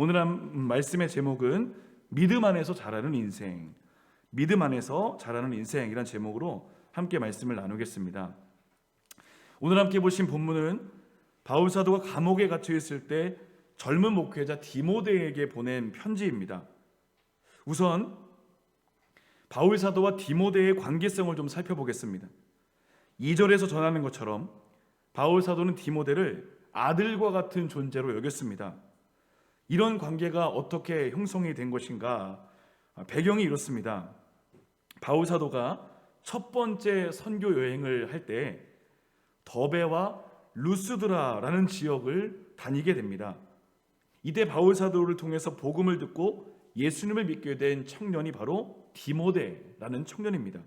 오늘 한 말씀의 제목은 믿음 안에서 자라는 인생. 믿음 안에서 자라는 인생이란 제목으로 함께 말씀을 나누겠습니다. 오늘 함께 보신 본문은 바울 사도가 감옥에 갇혀 있을 때 젊은 목회자 디모데에게 보낸 편지입니다. 우선 바울 사도와 디모데의 관계성을 좀 살펴보겠습니다. 2절에서 전하는 것처럼 바울 사도는 디모데를 아들과 같은 존재로 여겼습니다. 이런 관계가 어떻게 형성이 된 것인가? 배경이 이렇습니다. 바울 사도가 첫 번째 선교 여행을 할 때 더베와 루스드라라는 지역을 다니게 됩니다. 이때 바울 사도를 통해서 복음을 듣고 예수님을 믿게 된 청년이 바로 디모데라는 청년입니다.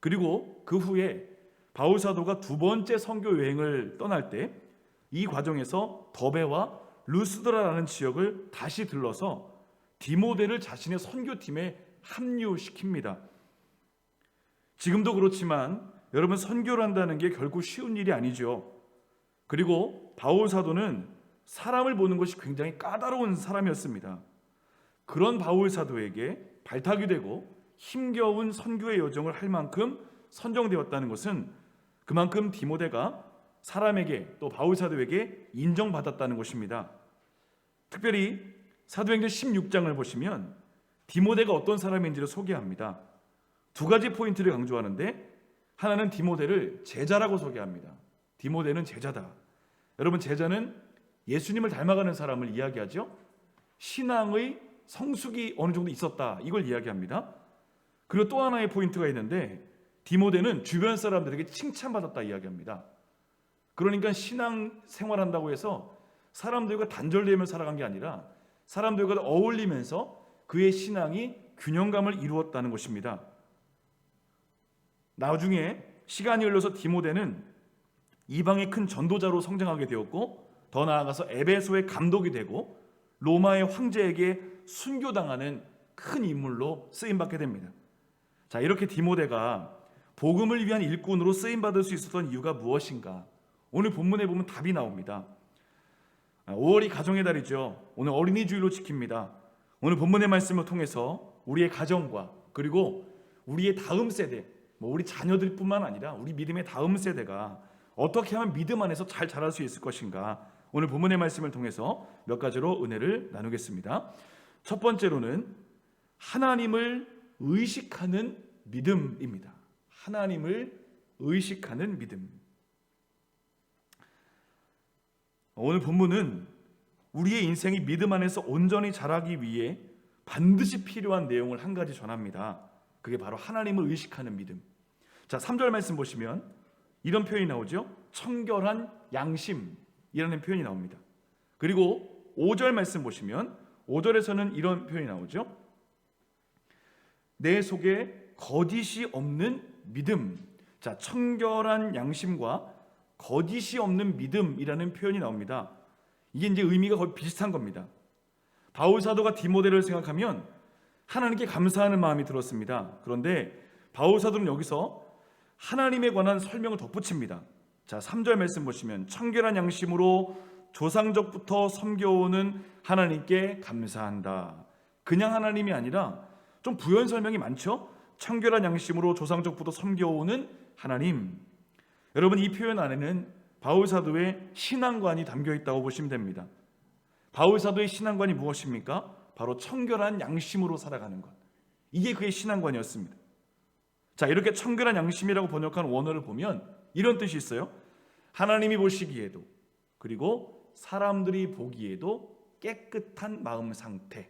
그리고 그 후에 바울 사도가 두 번째 선교 여행을 떠날 때 이 과정에서 더베와 루스드라라는 지역을 다시 들러서 디모데를 자신의 선교팀에 합류시킵니다. 지금도 그렇지만 여러분 선교를 한다는 게 결국 쉬운 일이 아니죠. 그리고 바울 사도는 사람을 보는 것이 굉장히 까다로운 사람이었습니다. 그런 바울 사도에게 발탁이 되고 힘겨운 선교의 여정을 할 만큼 선정되었다는 것은 그만큼 디모데가 사람에게 또 바울 사도에게 인정받았다는 것입니다. 특별히 사도행전 16장을 보시면 디모데가 어떤 사람인지를 소개합니다. 두 가지 포인트를 강조하는데 하나는 디모데를 제자라고 소개합니다. 디모데는 제자다. 여러분 제자는 예수님을 닮아가는 사람을 이야기하죠. 신앙의 성숙이 어느 정도 있었다. 이걸 이야기합니다. 그리고 또 하나의 포인트가 있는데 디모데는 주변 사람들에게 칭찬받았다 이야기합니다. 그러니까 신앙 생활한다고 해서 사람들과 단절되며 살아간 게 아니라 사람들과 어울리면서 그의 신앙이 균형감을 이루었다는 것입니다. 나중에 시간이 흘러서 디모데는 이방의 큰 전도자로 성장하게 되었고 더 나아가서 에베소의 감독이 되고 로마의 황제에게 순교당하는 큰 인물로 쓰임 받게 됩니다. 자, 이렇게 디모데가 복음을 위한 일꾼으로 쓰임 받을 수 있었던 이유가 무엇인가? 오늘 본문에 보면 답이 나옵니다. 5월이 가정의 달이죠. 오늘 어린이 주일로 지킵니다. 오늘 본문의 말씀을 통해서 우리의 가정과 그리고 우리의 다음 세대, 뭐 우리 자녀들뿐만 아니라 우리 믿음의 다음 세대가 어떻게 하면 믿음 안에서 잘 자랄 수 있을 것인가? 오늘 본문의 말씀을 통해서 몇 가지로 은혜를 나누겠습니다. 첫 번째로는 하나님을 의식하는 믿음입니다. 하나님을 의식하는 믿음. 오늘 본문은 우리의 인생이 믿음 안에서 온전히 자라기 위해 반드시 필요한 내용을 한 가지 전합니다. 그게 바로 하나님을 의식하는 믿음. 자, 3절 말씀 보시면 이런 표현이 나오죠. 청결한 양심이라는 표현이 나옵니다. 그리고 5절 말씀 보시면 5절에서는 이런 표현이 나오죠. 내 속에 거짓이 없는 믿음. 자, 청결한 양심과 거짓이 없는 믿음이라는 표현이 나옵니다. 이게 이제 의미가 거의 비슷한 겁니다. 바울 사도가 디모데를 생각하면 하나님께 감사하는 마음이 들었습니다. 그런데 바울 사도는 여기서 하나님에 관한 설명을 덧붙입니다. 자, 3절 말씀 보시면 청결한 양심으로 조상적부터 섬겨오는 하나님께 감사한다. 그냥 하나님이 아니라 좀 부연 설명이 많죠? 청결한 양심으로 조상적부터 섬겨오는 하나님. 여러분 이 표현 안에는 바울 사도의 신앙관이 담겨 있다고 보시면 됩니다. 바울 사도의 신앙관이 무엇입니까? 바로 청결한 양심으로 살아가는 것. 이게 그의 신앙관이었습니다. 자, 이렇게 청결한 양심이라고 번역한 원어를 보면 이런 뜻이 있어요. 하나님이 보시기에도 그리고 사람들이 보기에도 깨끗한 마음 상태.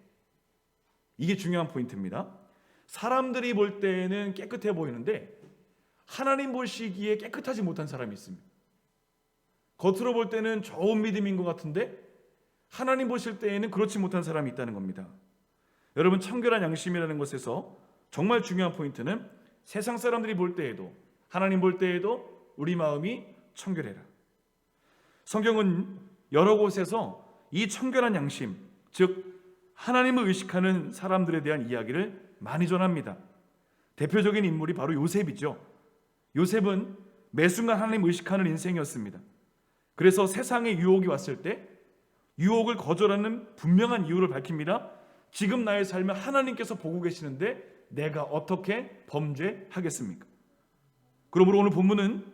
이게 중요한 포인트입니다. 사람들이 볼 때는 깨끗해 보이는데 하나님 보시기에 깨끗하지 못한 사람이 있습니다. 겉으로 볼 때는 좋은 믿음인 것 같은데 하나님 보실 때에는 그렇지 못한 사람이 있다는 겁니다. 여러분 청결한 양심이라는 것에서 정말 중요한 포인트는 세상 사람들이 볼 때에도 하나님 볼 때에도 우리 마음이 청결해라. 성경은 여러 곳에서 이 청결한 양심, 즉 하나님을 의식하는 사람들에 대한 이야기를 많이 전합니다. 대표적인 인물이 바로 요셉이죠. 요셉은 매 순간 하나님 의식하는 인생이었습니다. 그래서 세상에 유혹이 왔을 때 유혹을 거절하는 분명한 이유를 밝힙니다. 지금 나의 삶을 하나님께서 보고 계시는데 내가 어떻게 범죄하겠습니까? 그러므로 오늘 본문은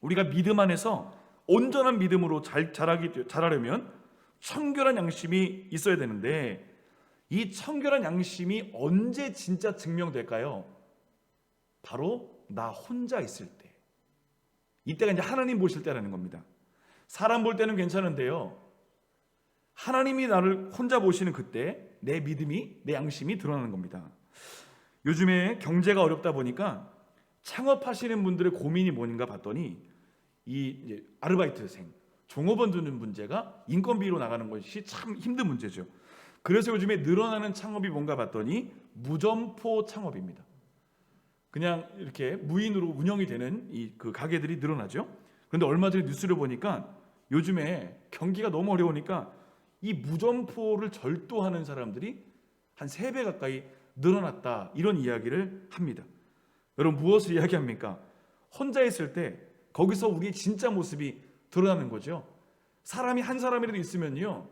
우리가 믿음 안에서 온전한 믿음으로 잘 자라기 자라려면 청결한 양심이 있어야 되는데 이 청결한 양심이 언제 진짜 증명될까요? 바로 나 혼자 있을 때. 이때가 이제 하나님 보실 때라는 겁니다. 사람 볼 때는 괜찮은데요. 하나님이 나를 혼자 보시는 그때 내 믿음이 내 양심이 드러나는 겁니다. 요즘에 경제가 어렵다 보니까 창업하시는 분들의 고민이 뭔가 봤더니 이 아르바이트생 종업원 두는 문제가 인건비로 나가는 것이 참 힘든 문제죠. 그래서 요즘에 늘어나는 창업이 뭔가 봤더니 무점포 창업입니다. 그냥 이렇게 무인으로 운영이 되는 이 그 가게들이 늘어나죠. 그런데 얼마 전에 뉴스를 보니까 요즘에 경기가 너무 어려우니까 이 무점포를 절도하는 사람들이 한 세 배 가까이 늘어났다 이런 이야기를 합니다. 여러분 무엇을 이야기합니까? 혼자 있을 때 거기서 우리의 진짜 모습이 드러나는 거죠. 사람이 한 사람이라도 있으면요.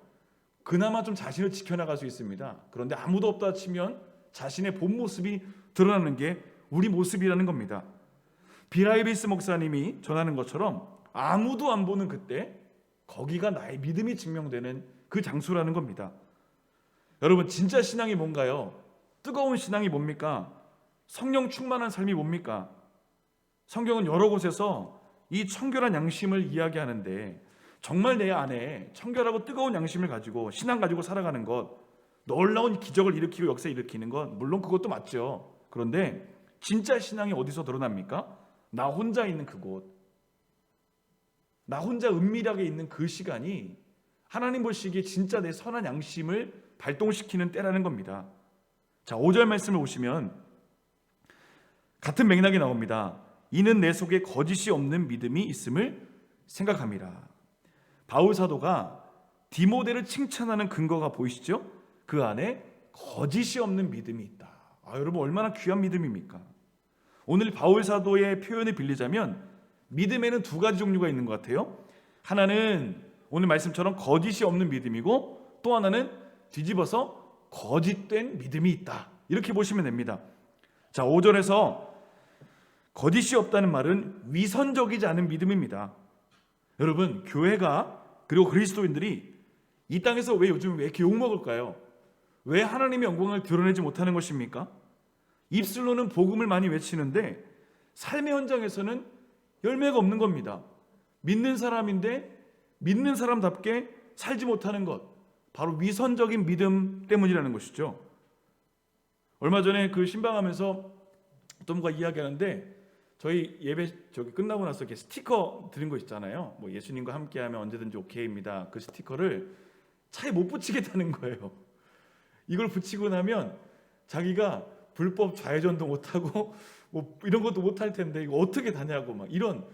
그나마 좀 자신을 지켜나갈 수 있습니다. 그런데 아무도 없다 치면 자신의 본 모습이 드러나는 게 우리 모습이라는 겁니다. 비라이비스 목사님이 전하는 것처럼 아무도 안 보는 그때 거기가 나의 믿음이 증명되는 그 장소라는 겁니다. 여러분 진짜 신앙이 뭔가요? 뜨거운 신앙이 뭡니까? 성령 충만한 삶이 뭡니까? 성경은 여러 곳에서 이 청결한 양심을 이야기하는데 정말 내 안에 청결하고 뜨거운 양심을 가지고 신앙 가지고 살아가는 것 놀라운 기적을 일으키고 역사 일으키는 것 물론 그것도 맞죠. 그런데 진짜 신앙이 어디서 드러납니까? 나 혼자 있는 그곳. 나 혼자 은밀하게 있는 그 시간이 하나님 보시기에 진짜 내 선한 양심을 발동시키는 때라는 겁니다. 자, 5절 말씀을 보시면 같은 맥락이 나옵니다. 이는 내 속에 거짓이 없는 믿음이 있음을 생각합니다. 바울 사도가 디모데를 칭찬하는 근거가 보이시죠? 그 안에 거짓이 없는 믿음이 있다. 아, 여러분 얼마나 귀한 믿음입니까? 오늘 바울 사도의 표현을 빌리자면 믿음에는 두 가지 종류가 있는 것 같아요. 하나는 오늘 말씀처럼 거짓이 없는 믿음이고 또 하나는 뒤집어서 거짓된 믿음이 있다. 이렇게 보시면 됩니다. 자, 5절에서 거짓이 없다는 말은 위선적이지 않은 믿음입니다. 여러분, 교회가 그리고 그리스도인들이 이 땅에서 왜 요즘 왜 이렇게 욕먹을까요? 왜 하나님의 영광을 드러내지 못하는 것입니까? 입술로는 복음을 많이 외치는데 삶의 현장에서는 열매가 없는 겁니다. 믿는 사람인데 믿는 사람답게 살지 못하는 것. 바로 위선적인 믿음 때문이라는 것이죠. 얼마 전에 그 신방하면서 어떤 분과 이야기하는데 저희 예배 저기 끝나고 나서 이렇게 스티커 드린 거 있잖아요. 뭐 예수님과 함께하면 언제든지 오케이입니다. 그 스티커를 차에 못 붙이겠다는 거예요. 이걸 붙이고 나면 자기가 불법 좌회전도 못하고 뭐 이런 것도 못할 텐데 이거 어떻게 다냐고 막 이런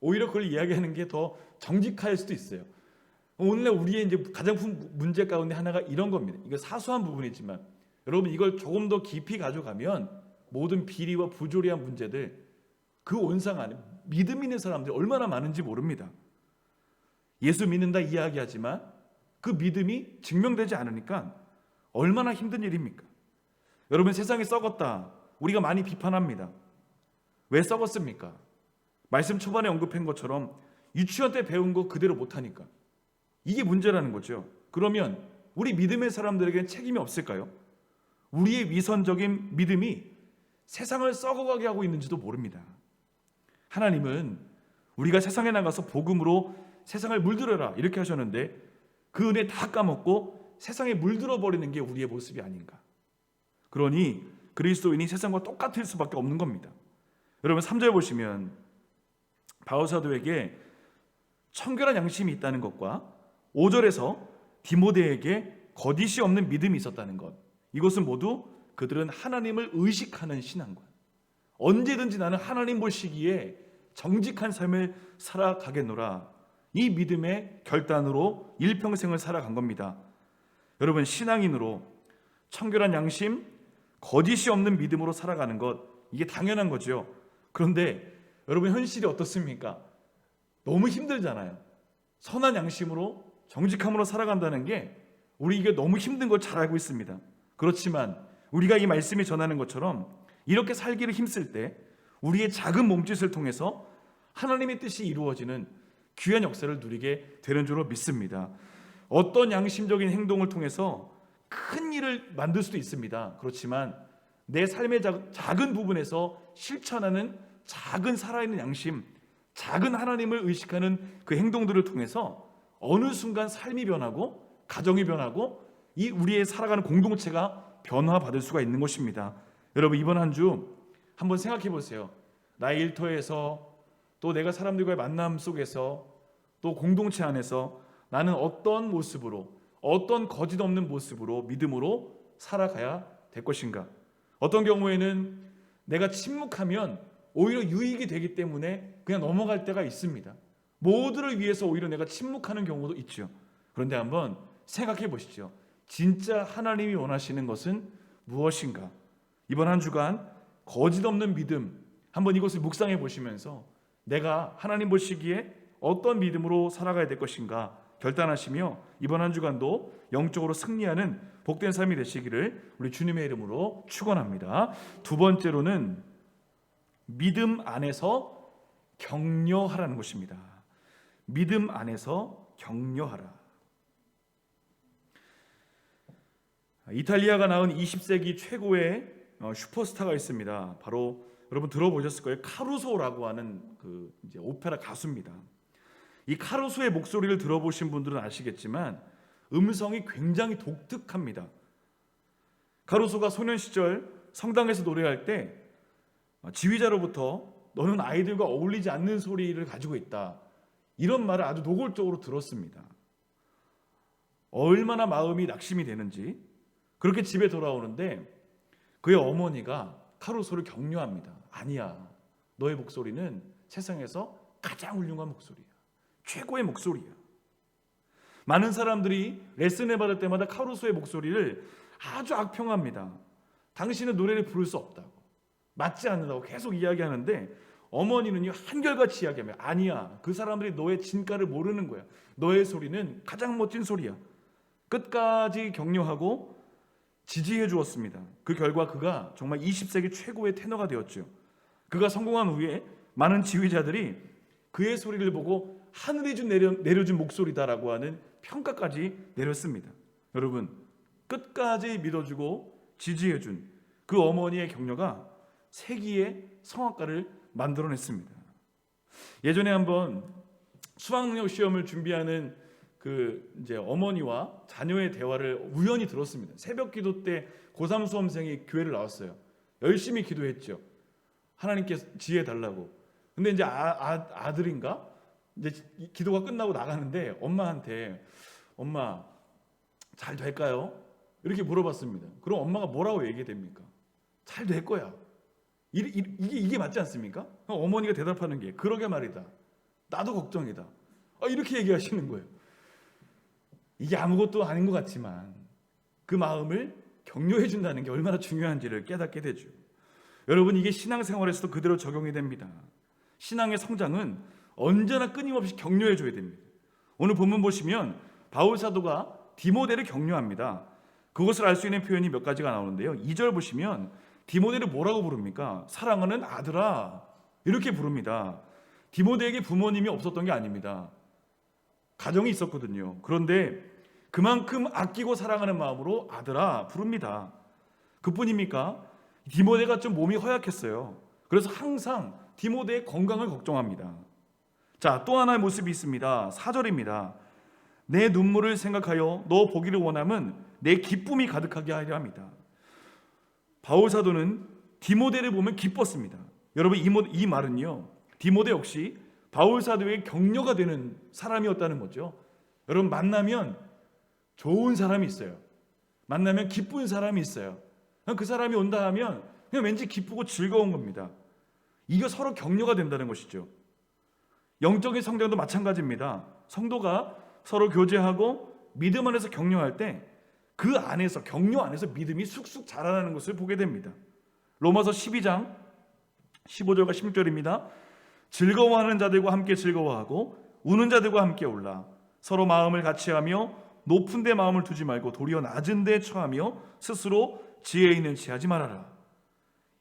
오히려 그걸 이야기하는 게 더 정직할 수도 있어요. 오늘날 우리의 이제 가장 큰 문제 가운데 하나가 이런 겁니다. 이거 사소한 부분이지만 여러분 이걸 조금 더 깊이 가져가면 모든 비리와 부조리한 문제들 그 온상 안에 믿음 있는 사람들이 얼마나 많은지 모릅니다. 예수 믿는다 이야기하지만 그 믿음이 증명되지 않으니까 얼마나 힘든 일입니까? 여러분 세상이 썩었다. 우리가 많이 비판합니다. 왜 썩었습니까? 말씀 초반에 언급한 것처럼 유치원 때 배운 거 그대로 못하니까. 이게 문제라는 거죠. 그러면 우리 믿음의 사람들에게는 책임이 없을까요? 우리의 위선적인 믿음이 세상을 썩어가게 하고 있는지도 모릅니다. 하나님은 우리가 세상에 나가서 복음으로 세상을 물들여라 이렇게 하셨는데 그 은혜 다 까먹고 세상에 물들어 버리는 게 우리의 모습이 아닌가. 그러니 그리스도인이 세상과 똑같을 수밖에 없는 겁니다. 여러분 3절 보시면 바울 사도에게 청결한 양심이 있다는 것과 5절에서 디모데에게 거짓이 없는 믿음이 있었다는 것. 이것은 모두 그들은 하나님을 의식하는 신앙관. 언제든지 나는 하나님 보시기에 정직한 삶을 살아가겠노라. 이 믿음의 결단으로 일평생을 살아간 겁니다. 여러분 신앙인으로 청결한 양심, 거짓이 없는 믿음으로 살아가는 것 이게 당연한 거죠. 그런데 여러분 현실이 어떻습니까? 너무 힘들잖아요. 선한 양심으로 정직함으로 살아간다는 게 우리 이게 너무 힘든 걸 잘 알고 있습니다. 그렇지만 우리가 이 말씀이 전하는 것처럼 이렇게 살기를 힘쓸 때 우리의 작은 몸짓을 통해서 하나님의 뜻이 이루어지는 귀한 역사를 누리게 되는 줄로 믿습니다. 어떤 양심적인 행동을 통해서 큰 일을 만들 수도 있습니다. 그렇지만 내 삶의 작- 작은 부분에서 실천하는 작은 살아있는 양심, 작은 하나님을 의식하는 그 행동들을 통해서 어느 순간 삶이 변하고 가정이 변하고 이 우리의 살아가는 공동체가 변화받을 수가 있는 것입니다. 여러분 이번 한 주 한번 생각해 보세요. 나의 일터에서 또 내가 사람들과의 만남 속에서 또 공동체 안에서 나는 어떤 모습으로 어떤 거짓 없는 모습으로 믿음으로 살아가야 될 것인가? 어떤 경우에는 내가 침묵하면 오히려 유익이 되기 때문에 그냥 넘어갈 때가 있습니다. 모두를 위해서 오히려 내가 침묵하는 경우도 있죠. 그런데 한번 생각해 보시죠. 진짜 하나님이 원하시는 것은 무엇인가? 이번 한 주간 거짓 없는 믿음 한번 이것을 묵상해 보시면서 내가 하나님 보시기에 어떤 믿음으로 살아가야 될 것인가 결단하시며 이번 한 주간도 영적으로 승리하는 복된 삶이 되시기를 우리 주님의 이름으로 축원합니다. 두 번째로는 믿음 안에서 격려하라는 것입니다. 믿음 안에서 격려하라. 이탈리아가 낳은 20세기 최고의 어, 슈퍼스타가 있습니다. 바로 여러분 들어보셨을 거예요. 카루소라고 하는 그 이제 오페라 가수입니다. 이 카루소의 목소리를 들어보신 분들은 아시겠지만 음성이 굉장히 독특합니다. 카루소가 소년 시절 성당에서 노래할 때 지휘자로부터 너는 아이들과 어울리지 않는 소리를 가지고 있다. 이런 말을 아주 노골적으로 들었습니다. 얼마나 마음이 낙심이 되는지 그렇게 집에 돌아오는데 그의 어머니가 카루소를 격려합니다. 아니야. 너의 목소리는 세상에서 가장 훌륭한 목소리야. 최고의 목소리야. 많은 사람들이 레슨을 받을 때마다 카루소의 목소리를 아주 악평합니다. 당신은 노래를 부를 수 없다고. 맞지 않는다고 계속 이야기하는데 어머니는요 한결같이 이야기하면 아니야. 그 사람들이 너의 진가를 모르는 거야. 너의 소리는 가장 멋진 소리야. 끝까지 격려하고 지지해 주었습니다. 그 결과 그가 정말 20세기 최고의 테너가 되었죠. 그가 성공한 후에 많은 지휘자들이 그의 소리를 보고 하늘이 준 내려, 내려준 목소리다라고 하는 평가까지 내렸습니다. 여러분 끝까지 믿어주고 지지해준 그 어머니의 격려가 세기의 성악가를 만들어냈습니다. 예전에 한번 수학능력 시험을 준비하는 그 이제 어머니와 자녀의 대화를 우연히 들었습니다. 새벽 기도 때 고3 수험생이 교회를 나왔어요. 열심히 기도했죠. 하나님께 지혜 달라고. 근데 이제 아, 아, 아들인가? 이제 기도가 끝나고 나가는데 엄마한테 엄마 잘 될까요? 이렇게 물어봤습니다. 그럼 엄마가 뭐라고 얘기됩니까? 잘 될 거야. 이게 이게 맞지 않습니까? 어머니가 대답하는 게 그러게 말이다. 나도 걱정이다. 아, 이렇게 얘기하시는 거예요. 이게 아무것도 아닌 것 같지만 그 마음을 격려해 준다는 게 얼마나 중요한지를 깨닫게 되죠. 여러분 이게 신앙생활에서도 그대로 적용이 됩니다. 신앙의 성장은 언제나 끊임없이 격려해 줘야 됩니다. 오늘 본문 보시면 바울 사도가 디모데를 격려합니다. 그것을 알 수 있는 표현이 몇 가지가 나오는데요. 2절 보시면 디모데를 뭐라고 부릅니까? 사랑하는 아들아 이렇게 부릅니다. 디모데에게 부모님이 없었던 게 아닙니다. 가정이 있었거든요. 그런데 그만큼 아끼고 사랑하는 마음으로 아들아 부릅니다. 그뿐입니까? 디모데가 좀 몸이 허약했어요. 그래서 항상 디모데의 건강을 걱정합니다. 자, 또 하나의 모습이 있습니다. 4절입니다. 내 눈물을 생각하여 너 보기를 원함은 내 기쁨이 가득하게 하려 합니다. 바울 사도는 디모데를 보면 기뻤습니다. 여러분 이, 말은요. 디모데 역시 바울 사도의 격려가 되는 사람이었다는 거죠. 여러분 만나면 좋은 사람이 있어요. 만나면 기쁜 사람이 있어요. 그 사람이 온다 하면 그냥 왠지 기쁘고 즐거운 겁니다. 이게 서로 격려가 된다는 것이죠. 영적인 성장도 마찬가지입니다. 성도가 서로 교제하고 믿음 안에서 격려할 때 그 안에서 격려 안에서 믿음이 쑥쑥 자라나는 것을 보게 됩니다. 로마서 12장 15절과 16절입니다. 즐거워하는 자들과 함께 즐거워하고 우는 자들과 함께 올라 서로 마음을 같이 하며 높은 데 마음을 두지 말고 도리어 낮은 데 처하며 스스로 지혜 있는 지하지 말아라.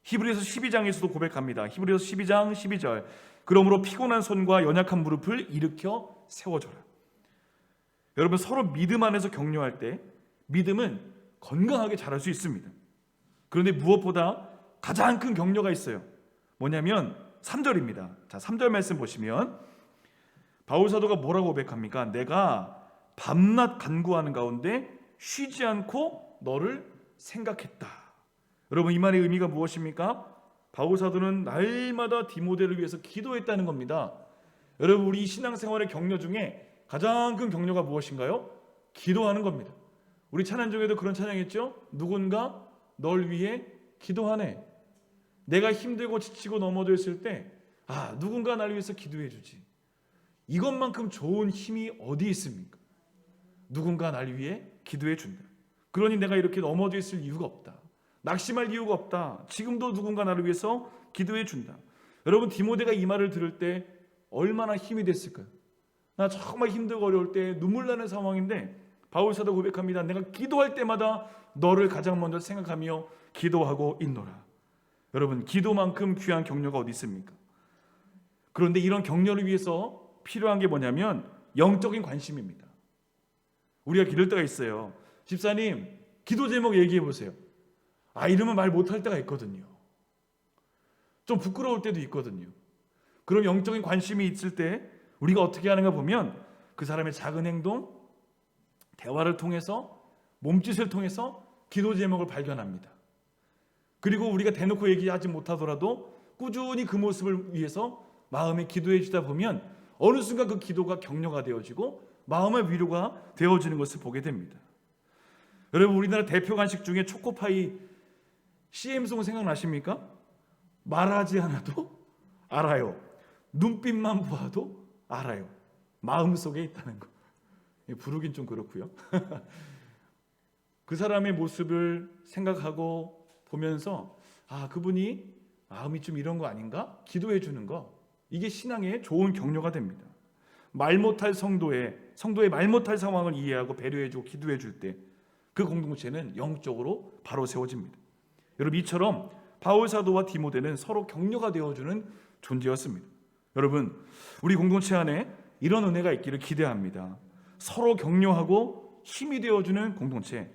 히브리서 12장에서도 고백합니다. 히브리서 12장 12절. 그러므로 피곤한 손과 연약한 무릎을 일으켜 세워줘라. 여러분 서로 믿음 안에서 격려할 때 믿음은 건강하게 자랄 수 있습니다. 그런데 무엇보다 가장 큰 격려가 있어요. 뭐냐면 3절입니다. 자, 3절 말씀 보시면 바울 사도가 뭐라고 고백합니까? 내가 밤낮 간구하는 가운데 쉬지 않고 너를 생각했다. 여러분 이 말의 의미가 무엇입니까? 바울 사도는 날마다 디모데를 위해서 기도했다는 겁니다. 여러분 우리 신앙생활의 격려 중에 가장 큰 격려가 무엇인가요? 기도하는 겁니다. 우리 찬양 중에도 그런 찬양했죠? 누군가 널 위해 기도하네. 내가 힘들고 지치고 넘어져 있을 때, 아, 누군가 나를 위해서 기도해 주지. 이것만큼 좋은 힘이 어디 있습니까? 누군가 날 위해 기도해 준다. 그러니 내가 이렇게 넘어져 있을 이유가 없다. 낙심할 이유가 없다. 지금도 누군가 나를 위해서 기도해 준다. 여러분 디모데가 이 말을 들을 때 얼마나 힘이 됐을까요? 나 정말 힘들고 어려울 때 눈물 나는 상황인데 바울 사도 고백합니다. 내가 기도할 때마다 너를 가장 먼저 생각하며 기도하고 있노라. 여러분 기도만큼 귀한 격려가 어디 있습니까? 그런데 이런 격려를 위해서 필요한 게 뭐냐면 영적인 관심입니다. 우리가 기를 때가 있어요. 집사님 기도 제목 얘기해 보세요. 아 이러면 말 못할 때가 있거든요. 좀 부끄러울 때도 있거든요. 그럼 영적인 관심이 있을 때 우리가 어떻게 하는가 보면 그 사람의 작은 행동, 대화를 통해서 몸짓을 통해서 기도 제목을 발견합니다. 그리고 우리가 대놓고 얘기하지 못하더라도 꾸준히 그 모습을 위해서 마음에 기도해 주다 보면 어느 순간 그 기도가 격려가 되어지고 마음의 위로가 되어지는 것을 보게 됩니다. 여러분 우리나라 대표 간식 중에 초코파이 CM송 생각나십니까? 말하지 않아도 알아요. 눈빛만 보아도 알아요. 마음 속에 있다는 거. 부르긴 좀 그렇고요. 그 사람의 모습을 생각하고 보면서 아 그분이 마음이 좀 이런 거 아닌가? 기도해 주는 거 이게 신앙의 좋은 격려가 됩니다. 말 못할 성도의 성도의 말 못할 상황을 이해하고 배려해 주고 기도해 줄 때 그 공동체는 영적으로 바로 세워집니다. 여러분 이처럼 바울 사도와 디모데는 서로 격려가 되어주는 존재였습니다. 여러분 우리 공동체 안에 이런 은혜가 있기를 기대합니다. 서로 격려하고 힘이 되어주는 공동체.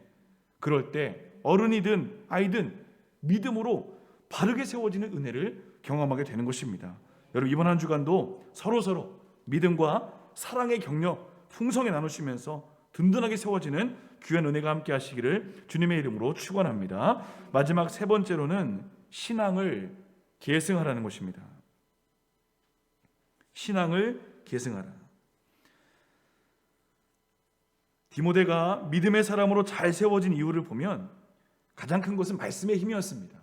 그럴 때 어른이든 아이든 믿음으로 바르게 세워지는 은혜를 경험하게 되는 것입니다. 여러분 이번 한 주간도 서로 서로 믿음과 사랑의 격려 풍성히 나누시면서 든든하게 세워지는 귀한 은혜가 함께 하시기를 주님의 이름으로 축원합니다. 마지막 세 번째로는 신앙을 계승하라는 것입니다. 신앙을 계승하라. 디모데가 믿음의 사람으로 잘 세워진 이유를 보면 가장 큰 것은 말씀의 힘이었습니다.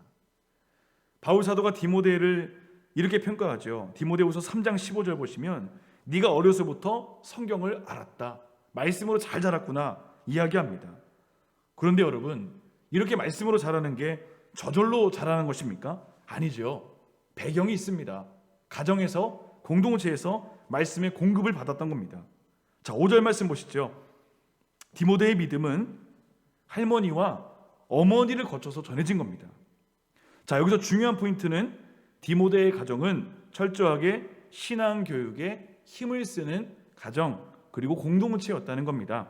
바울 사도가 디모데를 이렇게 평가하죠. 디모데후서 3장 15절 보시면 네가 어려서부터 성경을 알았다. 말씀으로 잘 자랐구나 이야기합니다. 그런데 여러분 이렇게 말씀으로 자라는 게 저절로 자라는 것입니까? 아니죠. 배경이 있습니다. 가정에서 공동체에서 말씀의 공급을 받았던 겁니다. 자, 5절 말씀 보시죠. 디모데의 믿음은 할머니와 어머니를 거쳐서 전해진 겁니다. 자, 여기서 중요한 포인트는 디모데의 가정은 철저하게 신앙 교육에 힘을 쓰는 가정 그리고 공동체였다는 겁니다.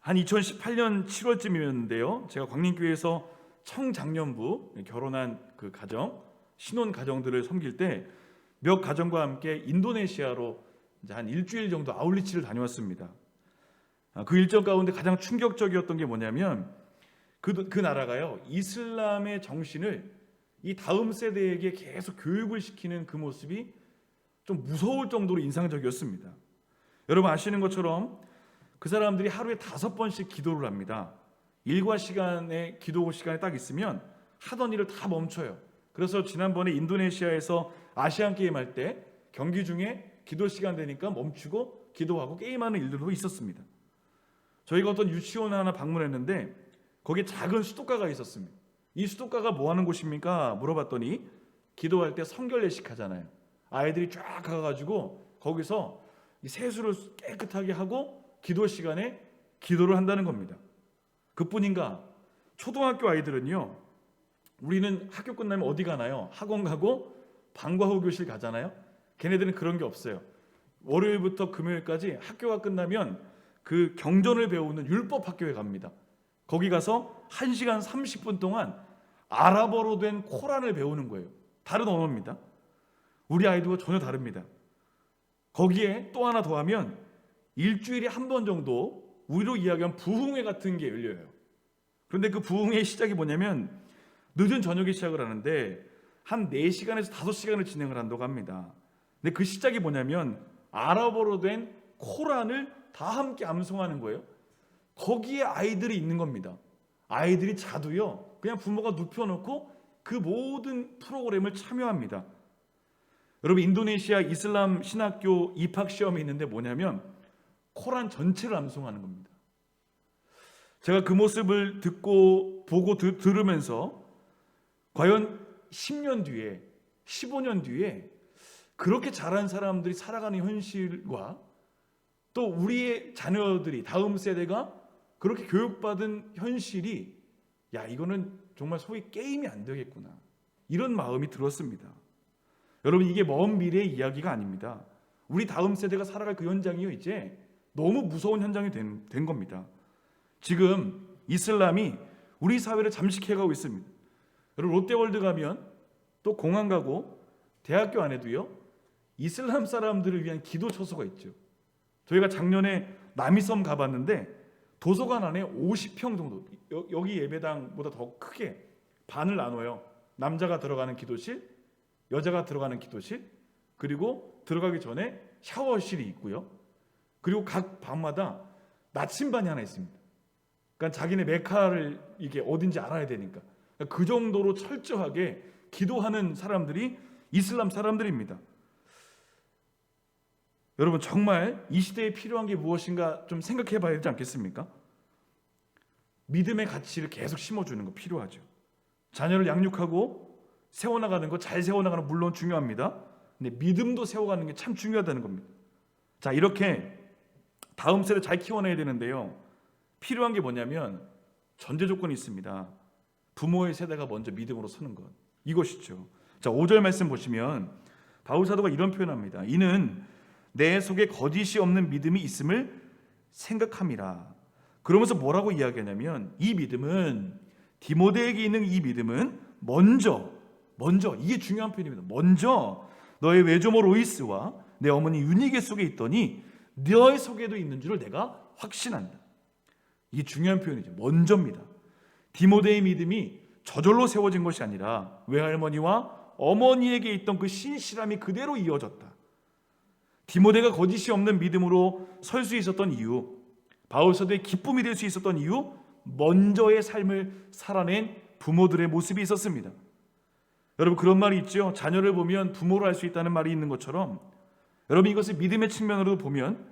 한 2018년 7월쯤이었는데요. 제가 광림교회에서 청장년부 결혼한 그 가정 신혼 가정들을 섬길 때 몇 가정과 함께 인도네시아로 한 일주일 정도 아울리치를 다녀왔습니다. 아, 그 일정 가운데 가장 충격적이었던 게 뭐냐면 그, 그 나라가요 이슬람의 정신을 이 다음 세대에게 계속 교육을 시키는 그 모습이 좀 무서울 정도로 인상적이었습니다. 여러분 아시는 것처럼 그 사람들이 하루에 다섯 번씩 기도를 합니다. 일과 시간에 기도 시간에 딱 있으면 하던 일을 다 멈춰요. 그래서 지난번에 인도네시아에서 아시안 게임 할 때 경기 중에 기도 시간 되니까 멈추고 기도하고 게임하는 일들도 있었습니다. 저희가 어떤 유치원 하나 방문했는데 거기에 작은 수도가가 있었습니다. 이 수도가가 뭐 하는 곳입니까? 물어봤더니 기도할 때 성결 예식 하잖아요. 아이들이 쫙 가가지고 거기서 이 세수를 깨끗하게 하고 기도 시간에 기도를 한다는 겁니다. 그뿐인가? 초등학교 아이들은요. 우리는 학교 끝나면 어디 가나요? 학원 가고 방과 후 교실 가잖아요. 걔네들은 그런 게 없어요. 월요일부터 금요일까지 학교가 끝나면 그 경전을 배우는 율법 학교에 갑니다. 거기 가서 1시간 30분 동안 아랍어로 된 코란을 배우는 거예요. 다른 언어입니다. 우리 아이들과 전혀 다릅니다. 거기에 또 하나 더하면 일주일에 한 번 정도 우리로 이야기하면 부흥회 같은 게 열려요. 그런데 그 부흥회의 시작이 뭐냐면 늦은 저녁에 시작을 하는데 한 4시간에서 5시간을 진행을 한다고 합니다. 근데 그 시작이 뭐냐면 아랍어로 된 코란을 다 함께 암송하는 거예요. 거기에 아이들이 있는 겁니다. 아이들이 자도요. 그냥 부모가 눕혀놓고 그 모든 프로그램을 참여합니다. 여러분 인도네시아 이슬람 신학교 입학 시험이 있는데 뭐냐면 코란 전체를 암송하는 겁니다. 제가 그 모습을 듣고 보고 드, 들으면서 과연 10년 뒤에 15년 뒤에 그렇게 잘한 사람들이 살아가는 현실과 또 우리의 자녀들이 다음 세대가 그렇게 교육받은 현실이 야 이거는 정말 소위 게임이 안 되겠구나 이런 마음이 들었습니다. 여러분 이게 먼 미래의 이야기가 아닙니다. 우리 다음 세대가 살아갈 그 현장이요 이제 너무 무서운 현장이 된, 된 겁니다. 지금 이슬람이 우리 사회를 잠식해가고 있습니다. 여러분 롯데월드 가면 또 공항 가고 대학교 안에도요 이슬람 사람들을 위한 기도 처소가 있죠. 저희가 작년에 남이섬 가봤는데 도서관 안에 50평 정도 여- 여기 예배당보다 더 크게 반을 나눠요. 남자가 들어가는 기도실, 여자가 들어가는 기도실, 그리고 들어가기 전에 샤워실이 있고요. 그리고 각 방마다 나침반이 하나 있습니다. 그러니까 자기네 메카를 이게 어딘지 알아야 되니까 그러니까 그 정도로 철저하게 기도하는 사람들이 이슬람 사람들입니다. 여러분 정말 이 시대에 필요한 게 무엇인가 좀 생각해 봐야 되지 않겠습니까? 믿음의 가치를 계속 심어주는 거 필요하죠. 자녀를 양육하고 세워나가는 거 잘 세워나가는 거 물론 중요합니다. 근데 믿음도 세워가는 게 참 중요하다는 겁니다. 자 이렇게 다음 세대 잘 키워내야 되는데요. 필요한 게 뭐냐면 전제 조건이 있습니다. 부모의 세대가 먼저 믿음으로 서는 것 이것이죠. 자 5절 말씀 보시면 바울 사도가 이런 표현합니다. 이는 내 속에 거짓이 없는 믿음이 있음을 생각함이라. 그러면서 뭐라고 이야기하냐면 이 믿음은 디모데에게 있는 이 믿음은 먼저 먼저 이게 중요한 표현입니다. 먼저 너의 외조모 로이스와 내 어머니 유니게 속에 있더니 너의 속에도 있는 줄을 내가 확신한다. 이게 중요한 표현이죠. 먼저입니다. 디모데의 믿음이 저절로 세워진 것이 아니라 외할머니와 어머니에게 있던 그 신실함이 그대로 이어졌다. 디모데가 거짓이 없는 믿음으로 설 수 있었던 이유, 바울서도의 기쁨이 될 수 있었던 이유, 먼저의 삶을 살아낸 부모들의 모습이 있었습니다. 여러분 그런 말이 있죠. 자녀를 보면 부모를 알수 있다는 말이 있는 것처럼 여러분 이것을 믿음의 측면으로 보면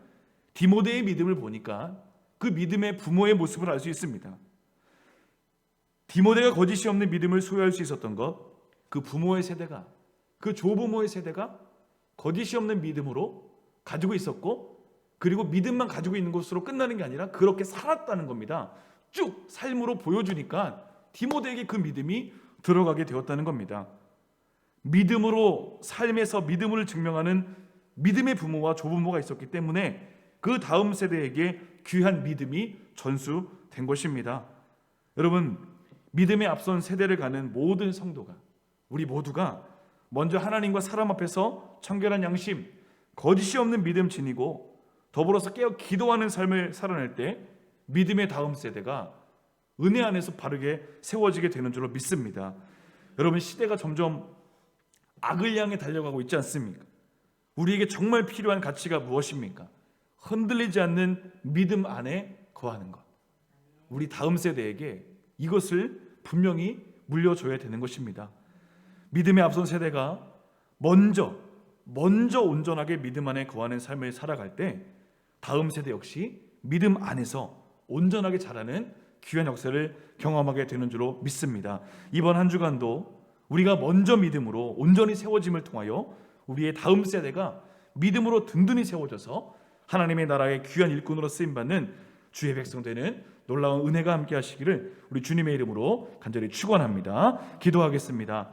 디모데의 믿음을 보니까 그 믿음의 부모의 모습을 알 수 있습니다. 디모데가 거짓이 없는 믿음을 소유할 수 있었던 것, 그 부모의 세대가, 그 조부모의 세대가 거짓이 없는 믿음으로 가지고 있었고, 그리고 믿음만 가지고 있는 것으로 끝나는 게 아니라 그렇게 살았다는 겁니다. 쭉 삶으로 보여주니까 디모데에게 그 믿음이 들어가게 되었다는 겁니다. 믿음으로 삶에서 믿음을 증명하는 믿음의 부모와 조부모가 있었기 때문에 그 다음 세대에게 귀한 믿음이 전수된 것입니다. 여러분, 믿음에 앞선 세대를 가는 모든 성도가 우리 모두가 먼저 하나님과 사람 앞에서 청결한 양심, 거짓이 없는 믿음 지니고 더불어서 깨어 기도하는 삶을 살아낼 때 믿음의 다음 세대가 은혜 안에서 바르게 세워지게 되는 줄로 믿습니다. 여러분 시대가 점점 악을 향해 달려가고 있지 않습니까? 우리에게 정말 필요한 가치가 무엇입니까? 흔들리지 않는 믿음 안에 거하는 것. 우리 다음 세대에게 이것을 분명히 물려줘야 되는 것입니다. 믿음의 앞선 세대가 먼저 먼저 온전하게 믿음 안에 거하는 삶을 살아갈 때 다음 세대 역시 믿음 안에서 온전하게 자라는 귀한 역사를 경험하게 되는 줄로 믿습니다. 이번 한 주간도 우리가 먼저 믿음으로 온전히 세워짐을 통하여 우리의 다음 세대가 믿음으로 든든히 세워져서 하나님의 나라의 귀한 일꾼으로 쓰임 받는 주의 백성 되는 놀라운 은혜가 함께 하시기를 우리 주님의 이름으로 간절히 축원합니다. 기도하겠습니다.